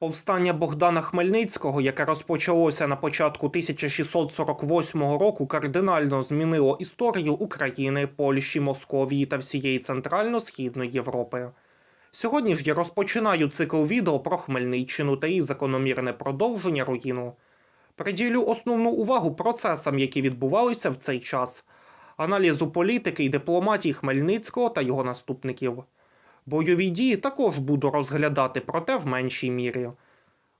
Повстання Богдана Хмельницького, яке розпочалося на початку 1648 року, кардинально змінило історію України, Польщі, Московії та всієї центрально-східної Європи. Сьогодні ж я розпочинаю цикл відео про Хмельниччину та її закономірне продовження руїну. Приділю основну увагу процесам, які відбувалися в цей час, аналізу політики і дипломатії Хмельницького та його наступників. Бойові дії також буду розглядати, проте в меншій мірі.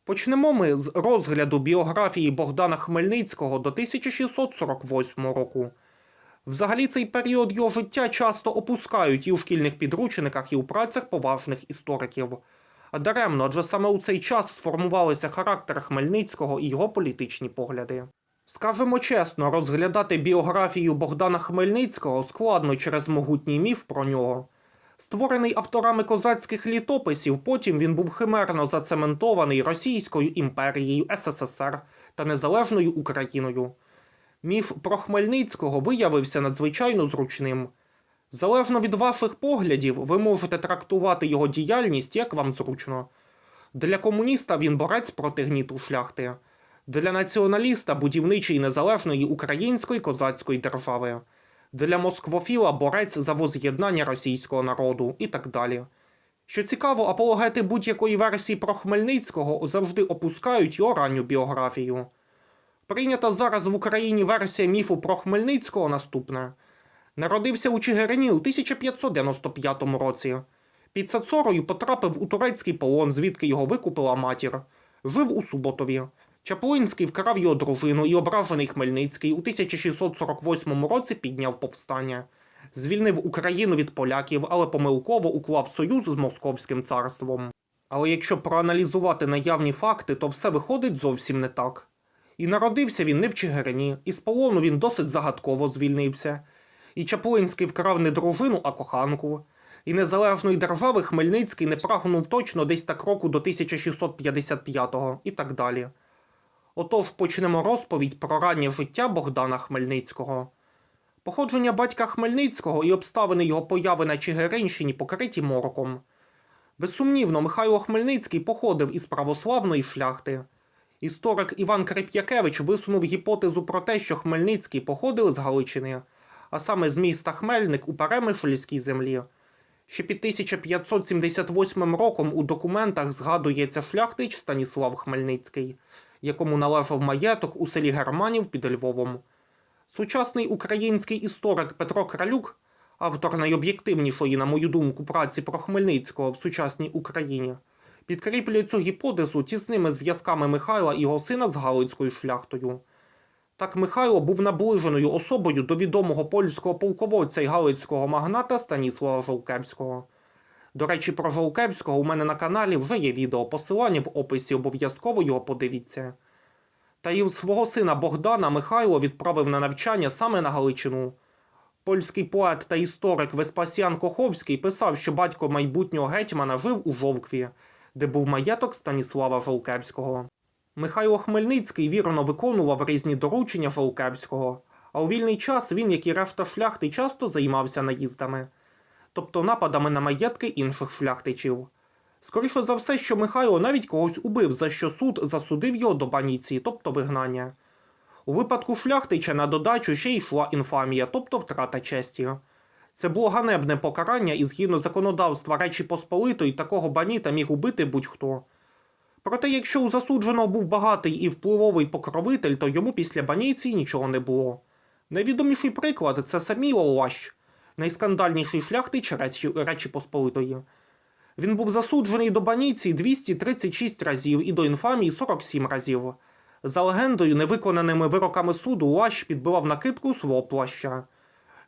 Почнемо ми з розгляду біографії Богдана Хмельницького до 1648 року. Взагалі цей період його життя часто опускають і у шкільних підручниках, і у працях поважних істориків. А даремно, адже саме у цей час сформувалися характер Хмельницького і його політичні погляди. Скажемо чесно, розглядати біографію Богдана Хмельницького складно через могутній міф про нього. Створений авторами козацьких літописів, потім він був химерно зацементований Російською імперією, СССР та Незалежною Україною. Міф про Хмельницького виявився надзвичайно зручним. Залежно від ваших поглядів, ви можете трактувати його діяльність як вам зручно. Для комуніста він борець проти гніту шляхти, для націоналіста будівничий незалежної української козацької держави, для москвофіла борець за воз'єднання російського народу і так далі. Що цікаво, апологети будь-якої версії про Хмельницького завжди опускають його ранню біографію. Прийнята зараз в Україні версія міфу про Хмельницького наступна. Народився у Чигирині у 1595 році. Під Цацорою потрапив у турецький полон, звідки його викупила матір. Жив у Суботові. Чаплинський вкрав його дружину і ображений Хмельницький у 1648 році підняв повстання. Звільнив Україну від поляків, але помилково уклав союз з Московським царством. Але якщо проаналізувати наявні факти, то все виходить зовсім не так. І народився він не в Чигирині, і з полону він досить загадково звільнився. І Чаплинський вкрав не дружину, а коханку. І незалежної держави Хмельницький не прагнув точно десь так року до 1655-го і так далі. Отож почнемо розповідь про раннє життя Богдана Хмельницького. Походження батька Хмельницького і обставини його появи на Чигиринщині покриті мороком. Безсумнівно, Михайло Хмельницький походив із православної шляхти. Історик Іван Крип'якевич висунув гіпотезу про те, що Хмельницький походив з Галичини, а саме з міста Хмельник у Перемишльській землі. Ще під 1578 роком у документах згадується шляхтич Станіслав Хмельницький, якому належав маєток у селі Германів під Львовом. Сучасний український історик Петро Кралюк, автор найоб'єктивнішої, на мою думку, праці про Хмельницького в сучасній Україні, підкріплює цю гіпотезу тісними зв'язками Михайла і його сина з Галицькою шляхтою. Так Михайло був наближеною особою до відомого польського полководця й галицького магната Станіслава Жолкевського. До речі, про Жолкевського у мене на каналі вже є відео, посилання в описі обов'язково його подивіться. Та й свого сина Богдана Михайло відправив на навчання саме на Галичину. Польський поет та історик Веспасіан Коховський писав, що батько майбутнього гетьмана жив у Жовкві, де був маєток Станіслава Жолкевського. Михайло Хмельницький вірно виконував різні доручення Жолкевського, а у вільний час він, як і решта шляхти, часто займався наїздами, тобто нападами на маєтки інших шляхтичів. Скоріше за все, що Михайло навіть когось убив, за що суд засудив його до баніці, тобто вигнання. У випадку шляхтича на додачу ще йшла інфамія, тобто втрата честі. Це було ганебне покарання, і згідно законодавства Речі Посполитої такого баніта міг убити будь-хто. Проте, якщо у засудженого був багатий і впливовий покровитель, то йому після банійці нічого не було. Найвідоміший приклад це Саміло Лащ, найскандальніший шляхтич Речі, Речі Посполитої. Він був засуджений до банійці 236 разів і до інфамії 47 разів. За легендою, невиконаними вироками суду Лащ підбивав накидку свого плаща.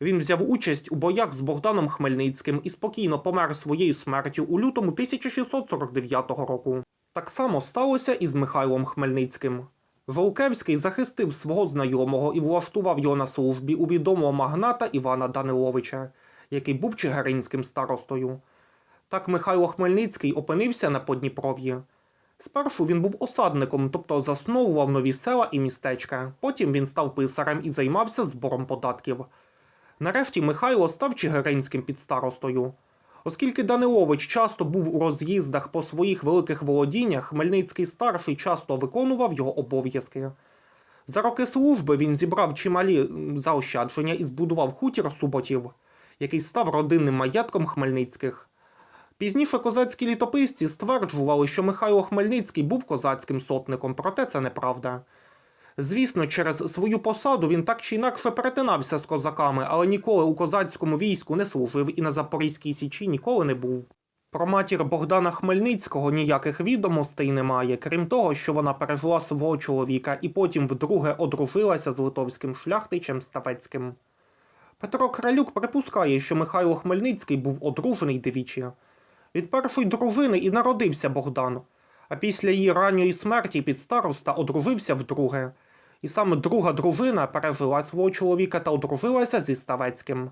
Він взяв участь у боях з Богданом Хмельницьким і спокійно помер своєю смертю у лютому 1649 року. Так само сталося і з Михайлом Хмельницьким. Жолкевський захистив свого знайомого і влаштував його на службі у відомого магната Івана Даниловича, який був чигиринським старостою. Так Михайло Хмельницький опинився на Подніпров'ї. Спершу він був осадником, тобто засновував нові села і містечка. Потім він став писарем і займався збором податків. Нарешті Михайло став чигиринським підстаростою. Оскільки Данилович часто був у роз'їздах по своїх великих володіннях, Хмельницький старший часто виконував його обов'язки. За роки служби він зібрав чималі заощадження і збудував хутір Суботів, який став родинним маєтком Хмельницьких. Пізніше козацькі літописці стверджували, що Михайло Хмельницький був козацьким сотником, проте це неправда. Звісно, через свою посаду він так чи інакше перетинався з козаками, але ніколи у козацькому війську не служив і на Запорізькій Січі ніколи не був. Про матір Богдана Хмельницького ніяких відомостей немає, крім того, що вона пережила свого чоловіка і потім вдруге одружилася з литовським шляхтичем Ставецьким. Петро Кралюк припускає, що Михайло Хмельницький був одружений двічі. Від першої дружини і народився Богдан, а після її ранньої смерті під староста одружився вдруге. І саме друга дружина пережила свого чоловіка та одружилася зі Ставецьким.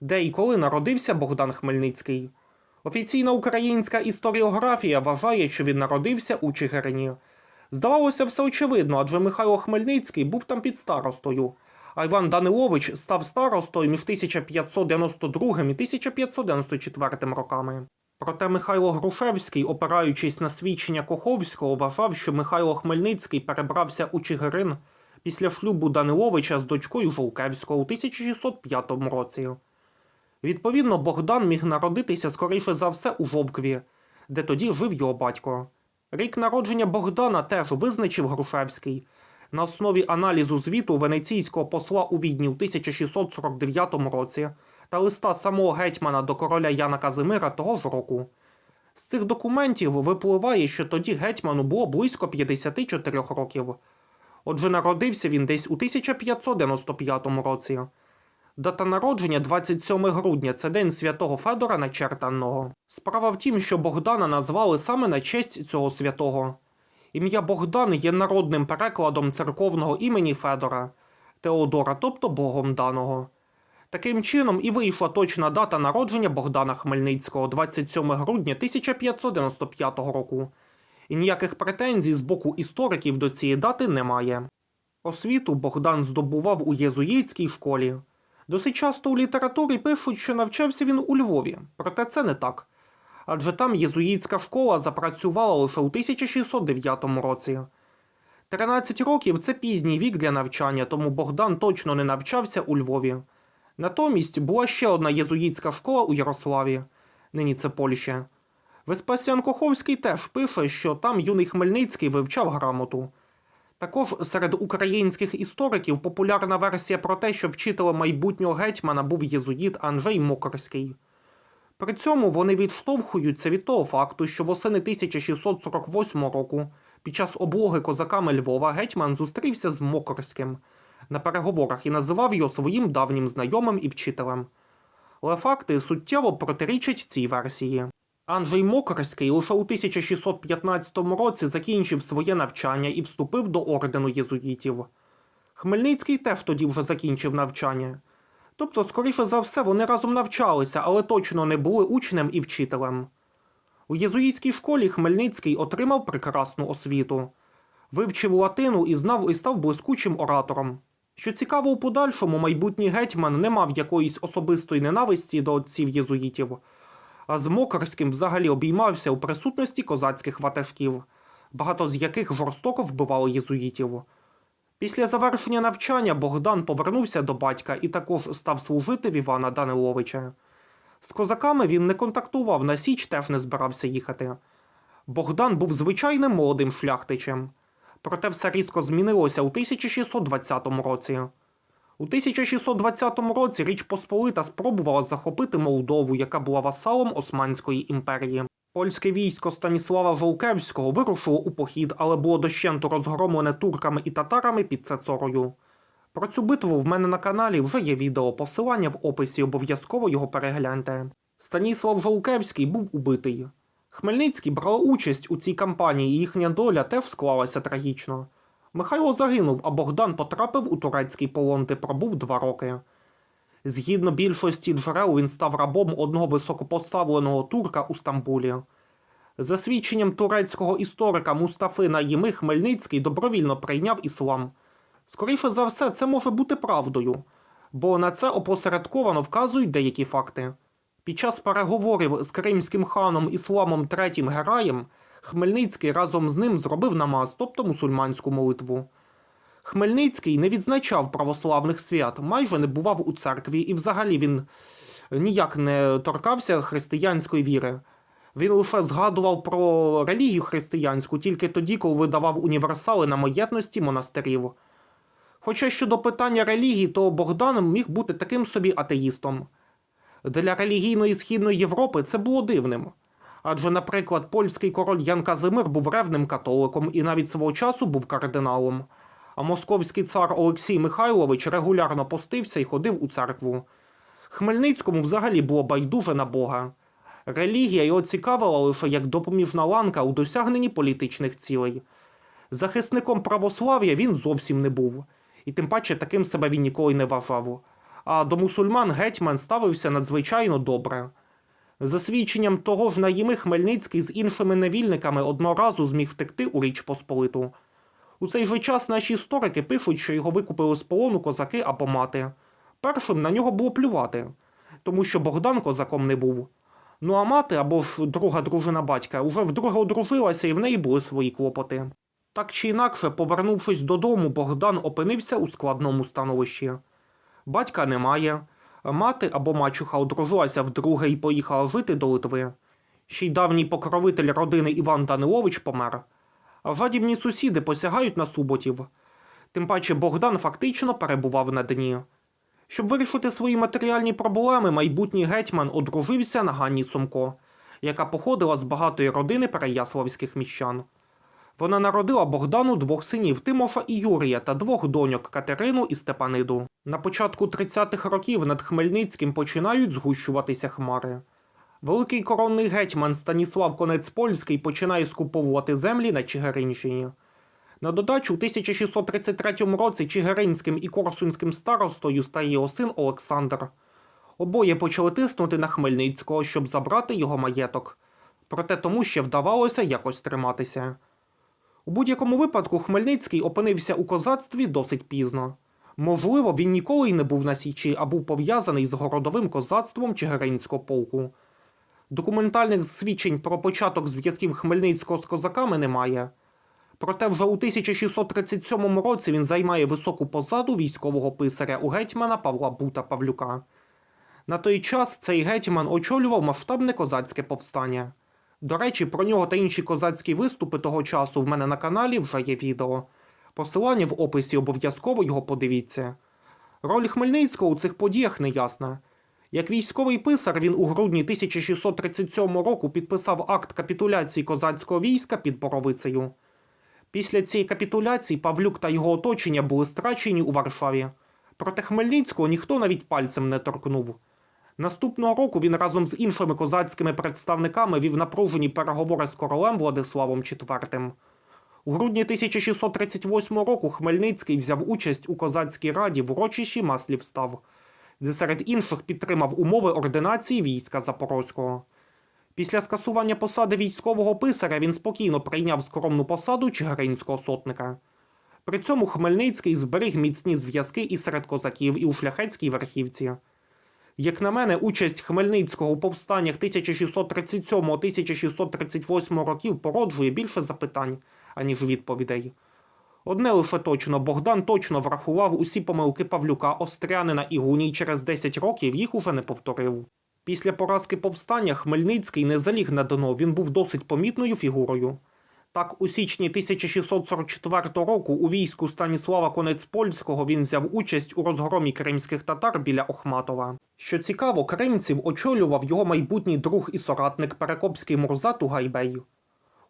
Де і коли народився Богдан Хмельницький? Офіційна українська історіографія вважає, що він народився у Чигирині. Здавалося, все очевидно, адже Михайло Хмельницький був там під старостою, а Іван Данилович став старостою між 1592 і 1594 роками. Проте Михайло Грушевський, опираючись на свідчення Коховського, вважав, що Михайло Хмельницький перебрався у Чигирин після шлюбу Даниловича з дочкою Жолкевського у 1605 році. Відповідно, Богдан міг народитися скоріше за все у Жовкві, де тоді жив його батько. Рік народження Богдана теж визначив Грушевський на основі аналізу звіту венеційського посла у Відні у 1649 році та листа самого гетьмана до короля Яна Казимира того ж року. З цих документів випливає, що тоді гетьману було близько 54 років. Отже, народився він десь у 1595 році. Дата народження 27 грудня це день святого Федора Начертаного. Справа в тім, що Богдана назвали саме на честь цього святого. Ім'я Богдан є народним перекладом церковного імені Федора Теодора, тобто Богом даного. Таким чином і вийшла точна дата народження Богдана Хмельницького 27 грудня 1595 року. І ніяких претензій з боку істориків до цієї дати немає. Освіту Богдан здобував у єзуїтській школі. Досить часто у літературі пишуть, що навчався він у Львові, проте це не так. Адже там єзуїтська школа запрацювала лише у 1609 році. 13 років це пізній вік для навчання, тому Богдан точно не навчався у Львові. Натомість була ще одна єзуїтська школа у Ярославі, нині це Польща. Веспасіан Коховський теж пише, що там юний Хмельницький вивчав грамоту. Також серед українських істориків популярна версія про те, що вчителем майбутнього гетьмана був єзуїт Анжей Мокорський. При цьому вони відштовхуються від того факту, що восени 1648 року під час облоги козаками Львова гетьман зустрівся з Мокорським на переговорах і називав його своїм давнім знайомим і вчителем. Але факти суттєво протирічать цій версії. Анджей Мокорський лише у 1615 році закінчив своє навчання і вступив до ордену єзуїтів. Хмельницький теж тоді вже закінчив навчання. Тобто, скоріше за все, вони разом навчалися, але точно не були учнем і вчителем. У єзуїтській школі Хмельницький отримав прекрасну освіту, вивчив латину і знав і став блискучим оратором. Що цікаво, у подальшому майбутній гетьман не мав якоїсь особистої ненависті до отців єзуїтів, а з Мокарським взагалі обіймався у присутності козацьких ватажків, багато з яких жорстоко вбивали єзуїтів. Після завершення навчання Богдан повернувся до батька і також став служити в Івана Даниловича. З козаками він не контактував, на Січ теж не збирався їхати. Богдан був звичайним молодим шляхтичем. Проте все різко змінилося у 1620 році. У 1620 році Річ Посполита спробувала захопити Молдову, яка була васалом Османської імперії. Польське військо Станіслава Жолкевського вирушило у похід, але було дощенту розгромлене турками і татарами під Цецорою. Про цю битву в мене на каналі вже є відео, посилання в описі, обов'язково його перегляньте. Станіслав Жолкевський був убитий. Хмельницький брав участь у цій кампанії, і їхня доля теж склалася трагічно. Михайло загинув, а Богдан потрапив у турецький полон, де пробув два роки. Згідно більшості джерел, він став рабом одного високопоставленого турка у Стамбулі. За свідченням турецького історика Мустафи Наїми Хмельницький добровільно прийняв іслам. Скоріше за все, це може бути правдою, бо на це опосередковано вказують деякі факти. Під час переговорів з кримським ханом Ісламом III Гераєм Хмельницький разом з ним зробив намаз, тобто мусульманську молитву. Хмельницький не відзначав православних свят, майже не бував у церкві, і взагалі він ніяк не торкався християнської віри. Він лише згадував про релігію християнську тільки тоді, коли видавав універсали на маєтності монастирів. Хоча щодо питання релігії, то Богдан міг бути таким собі атеїстом. Для релігійної Східної Європи це було дивним. Адже, наприклад, польський король Ян Казимир був ревним католиком і навіть свого часу був кардиналом. А московський цар Олексій Михайлович регулярно постився і ходив у церкву. Хмельницькому взагалі було байдуже на Бога. Релігія його цікавила лише як допоміжна ланка у досягненні політичних цілей. Захисником православ'я він зовсім не був, і тим паче таким себе він ніколи не вважав. А до мусульман гетьман ставився надзвичайно добре. За свідченням того ж Наїми Хмельницький з іншими невільниками одного разу зміг втекти у Річ Посполиту. У цей же час наші історики пишуть, що його викупили з полону козаки або мати. Першим на нього було плювати, тому що Богдан козаком не був. Ну а мати або ж друга дружина батька уже вдруге одружилася і в неї були свої клопоти. Так чи інакше, повернувшись додому, Богдан опинився у складному становищі. Батька немає, мати або мачуха одружилася вдруге і поїхала жити до Литви. Ще й давній покровитель родини Іван Данилович помер, а жадібні сусіди посягають на суботів. Тим паче Богдан фактично перебував на дні. Щоб вирішити свої матеріальні проблеми, майбутній гетьман одружився на Ганні Сумко, яка походила з багатої родини переяславських міщан. Вона народила Богдану двох синів Тимоша і Юрія та двох доньок Катерину і Степаниду. На початку 30-х років над Хмельницьким починають згущуватися хмари. Великий коронний гетьман Станіслав Конець Польський починає скуповувати землі на Чигиринщині. На додачу, у 1633 році Чигиринським і Корсунським старостою стає його син Олександр. Обоє почали тиснути на Хмельницького, щоб забрати його маєток. Проте тому ще вдавалося якось триматися. У будь-якому випадку Хмельницький опинився у козацтві досить пізно. Можливо, він ніколи й не був на Січі, а був пов'язаний з городовим козацтвом Чигиринського полку. Документальних свідчень про початок зв'язків Хмельницького з козаками немає. Проте вже у 1637 році він займає високу посаду військового писаря у гетьмана Павла Бута Павлюка. На той час цей гетьман очолював масштабне козацьке повстання. До речі, про нього та інші козацькі виступи того часу в мене на каналі вже є відео. Посилання в описі обов'язково його подивіться. Роль Хмельницького у цих подіях не ясна. Як військовий писар він у грудні 1637 року підписав акт капітуляції козацького війська під Боровицею. Після цієї капітуляції Павлюк та його оточення були страчені у Варшаві. Проте Хмельницького ніхто навіть пальцем не торкнув. Наступного року він разом з іншими козацькими представниками вів напружені переговори з королем Владиславом IV. У грудні 1638 року Хмельницький взяв участь у козацькій раді в урочищі Маслівстав, де серед інших підтримав умови ординації війська Запорозького. Після скасування посади військового писаря він спокійно прийняв скромну посаду чигиринського сотника. При цьому Хмельницький зберіг міцні зв'язки і серед козаків, і у шляхетській верхівці. Як на мене, участь Хмельницького у повстаннях 1637-1638 років породжує більше запитань, аніж відповідей. Одне лише точно, Богдан точно врахував усі помилки Павлюка, Острянина і Гуній через 10 років їх уже не повторив. Після поразки повстання Хмельницький не заліг на дно, він був досить помітною фігурою. Так, у січні 1644 року у війську Станіслава Конець-Польського він взяв участь у розгромі кримських татар біля Охматова. Що цікаво, кримців очолював його майбутній друг і соратник Перекопський Мурза Тугайбей.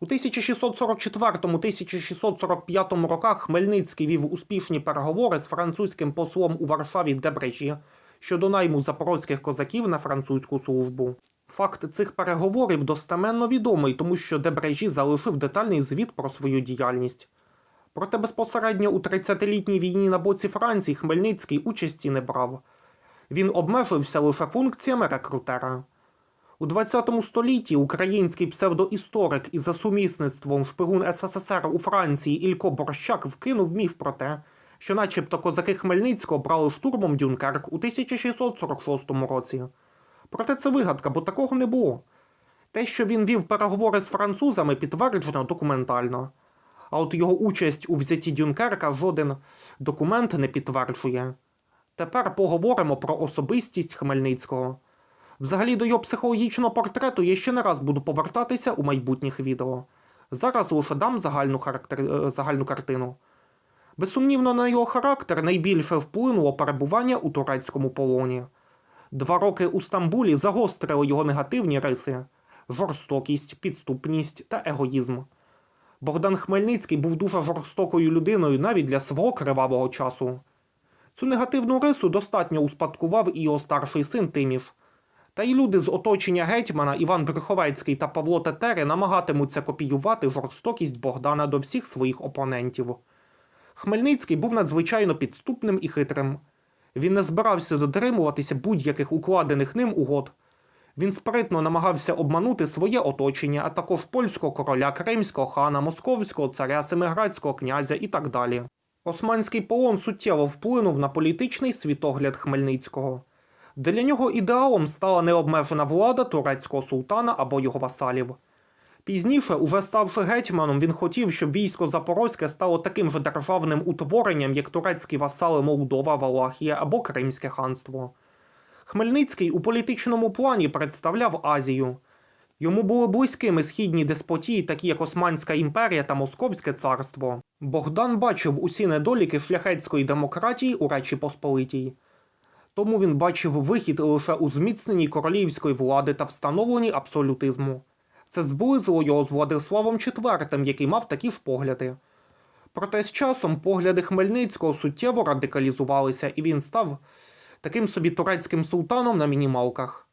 У 1644-1645 роках Хмельницький вів успішні переговори з французьким послом у Варшаві Дебрежі щодо найму запорозьких козаків на французьку службу. Факт цих переговорів достеменно відомий, тому що Дебрежі залишив детальний звіт про свою діяльність. Проте безпосередньо у 30-літній війні на боці Франції Хмельницький участі не брав. Він обмежився лише функціями рекрутера. У 20 столітті український псевдоісторик і за сумісництвом шпигун СССР у Франції Ілько Борщак вкинув міф про те, що начебто козаки Хмельницького брали штурмом Дюнкерк у 1646 році. Проте це вигадка, бо такого не було. Те, що він вів переговори з французами, підтверджено документально. А от його участь у взятті Дюнкерка жоден документ не підтверджує. Тепер поговоримо про особистість Хмельницького. Взагалі до його психологічного портрету я ще не раз буду повертатися у майбутніх відео. Зараз лише дам загальну, характер... е, загальну картину. Безсумнівно, на його характер найбільше вплинуло перебування у турецькому полоні. Два роки у Стамбулі загострили його негативні риси жорстокість, підступність та егоїзм. Богдан Хмельницький був дуже жорстокою людиною навіть для свого кривавого часу. Цю негативну рису достатньо успадкував і його старший син Тиміш. Та й люди з оточення гетьмана Іван Брюховецький та Павло Тетери намагатимуться копіювати жорстокість Богдана до всіх своїх опонентів. Хмельницький був надзвичайно підступним і хитрим. Він не збирався дотримуватися будь-яких укладених ним угод. Він спритно намагався обманути своє оточення, а також польського короля, кримського хана, московського царя, семиградського князя і так далі. Османський полон суттєво вплинув на політичний світогляд Хмельницького. Для нього ідеалом стала необмежена влада турецького султана або його васалів. Пізніше, уже ставши гетьманом, він хотів, щоб військо Запорозьке стало таким же державним утворенням, як турецькі васали Молдова, Валахія або Кримське ханство. Хмельницький у політичному плані представляв Азію. Йому були близькими східні деспотії, такі як Османська імперія та Московське царство. Богдан бачив усі недоліки шляхетської демократії у Речі Посполитій. Тому він бачив вихід лише у зміцненні королівської влади та встановленні абсолютизму. Це зблизило його з Владиславом IV, який мав такі ж погляди. Проте з часом погляди Хмельницького суттєво радикалізувалися, і він став таким собі турецьким султаном на мінімалках.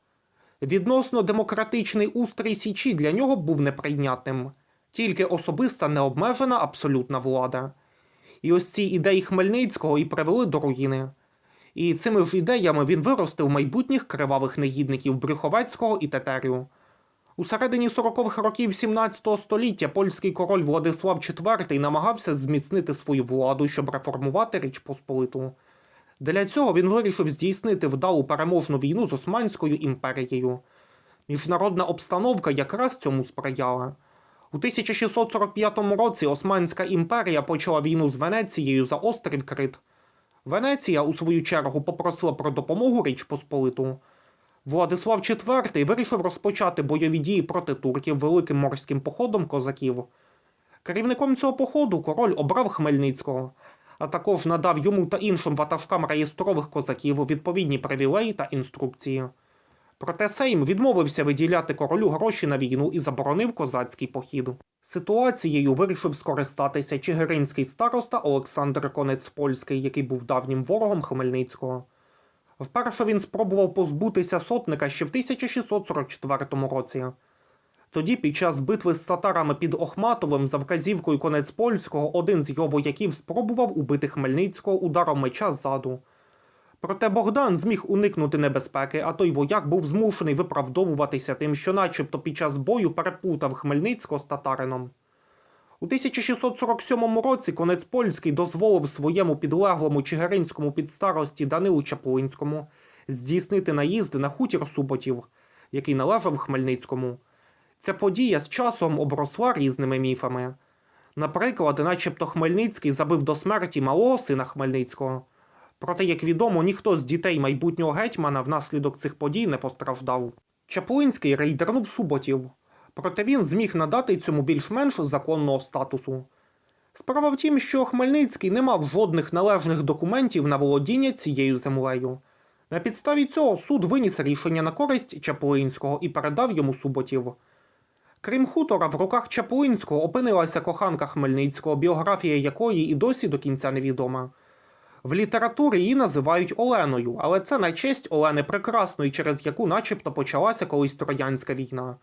Відносно демократичний устрій Січі для нього був неприйнятним, тільки особиста необмежена абсолютна влада. І ось ці ідеї Хмельницького і привели до руїни. І цими ж ідеями він виростив майбутніх кривавих негідників Брюховецького і Тетерю. У середині 40-х років 17 століття польський король Владислав IV намагався зміцнити свою владу, щоб реформувати Річ Посполиту. Для цього він вирішив здійснити вдалу переможну війну з Османською імперією. Міжнародна обстановка якраз цьому сприяла. У 1645 році Османська імперія почала війну з Венецією за острів Крит. Венеція, у свою чергу, попросила про допомогу Річ Посполиту. Владислав IV вирішив розпочати бойові дії проти турків великим морським походом козаків. Керівником цього походу король обрав Хмельницького, а також надав йому та іншим ватажкам реєстрових козаків відповідні привілеї та інструкції. Проте Сейм відмовився виділяти королю гроші на війну і заборонив козацький похід. Ситуацією вирішив скористатися чигиринський староста Олександр Конець Польський, який був давнім ворогом Хмельницького. Вперше він спробував позбутися сотника ще в 1644 році. Тоді, під час битви з татарами під Охматовим, за вказівкою конець польського, один з його вояків спробував убити Хмельницького ударом меча ззаду. Проте Богдан зміг уникнути небезпеки, а той вояк був змушений виправдовуватися тим, що начебто під час бою переплутав Хмельницького з татарином. У 1647 році конець польський дозволив своєму підлеглому чигиринському підстарості Данилу Чаплинському здійснити наїзд на хутір Суботів, який належав Хмельницькому. Ця подія з часом обросла різними міфами. Наприклад, начебто Хмельницький забив до смерті малого сина Хмельницького. Проте, як відомо, ніхто з дітей майбутнього гетьмана внаслідок цих подій не постраждав. Чаплинський рейдернув Суботів, проте він зміг надати цьому більш-менш законного статусу. Справа в тім, що Хмельницький не мав жодних належних документів на володіння цією землею. На підставі цього суд виніс рішення на користь Чаплинського і передав йому Суботів. Крім хутора, в руках Чаплинського опинилася коханка Хмельницького, біографія якої і досі до кінця невідома. В літературі її називають Оленою, але це на честь Олени Прекрасної, через яку начебто почалася колись Троянська війна.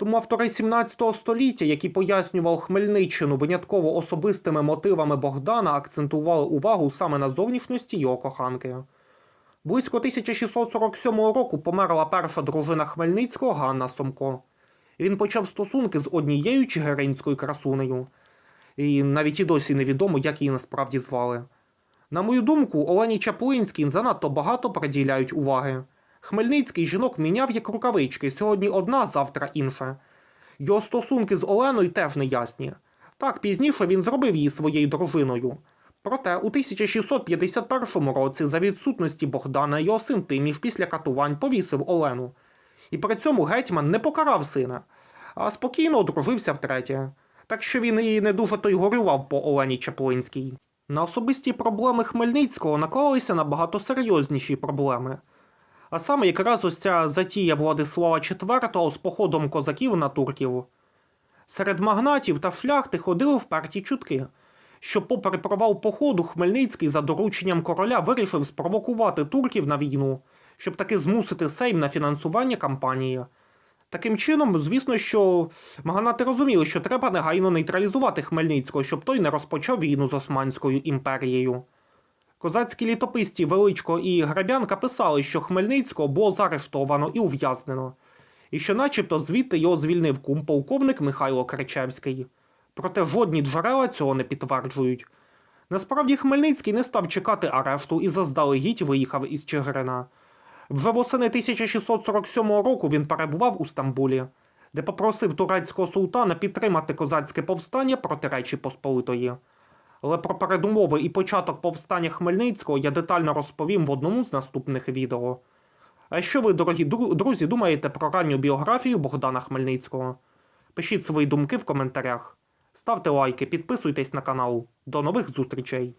Тому автори 17 століття, які пояснювали Хмельниччину винятково особистими мотивами Богдана, акцентували увагу саме на зовнішності його коханки. Близько 1647 року померла перша дружина Хмельницького Ганна Сомко. Він почав стосунки з однією чигиринською красунею. І навіть і досі невідомо, як її насправді звали. На мою думку, Олені Чаплинській занадто багато приділяють уваги. Хмельницький жінок міняв як рукавички, сьогодні одна, завтра інша. Його стосунки з Оленою теж неясні. Так, пізніше він зробив її своєю дружиною. Проте у 1651 році за відсутності Богдана його син Тиміш після катувань повісив Олену. І при цьому гетьман не покарав сина, а спокійно одружився втретє. Так що він і не дуже то й горював по Олені Чаплинській. На особисті проблеми Хмельницького наклалися набагато серйозніші проблеми. А саме якраз ось ця затія Владислава IV з походом козаків на турків. Серед магнатів та шляхти ходили вперті чутки, що, попри провал походу, Хмельницький за дорученням короля вирішив спровокувати турків на війну, щоб таки змусити Сейм на фінансування кампанії. Таким чином, звісно, що магнати розуміли, що треба негайно нейтралізувати Хмельницького, щоб той не розпочав війну з Османською імперією. Козацькі літописці Величко і Грабянка писали, що Хмельницького було заарештовано і ув'язнено, і що начебто звідти його звільнив кум-полковник Михайло Кричевський. Проте жодні джерела цього не підтверджують. Насправді Хмельницький не став чекати арешту і заздалегідь виїхав із Чигирина. Вже восени 1647 року він перебував у Стамбулі, де попросив турецького султана підтримати козацьке повстання проти Речі Посполитої. Але про передумови і початок повстання Хмельницького я детально розповім в одному з наступних відео. А що ви, дорогі друзі, думаєте про ранню біографію Богдана Хмельницького? Пишіть свої думки в коментарях. Ставте лайки, підписуйтесь на канал. До нових зустрічей!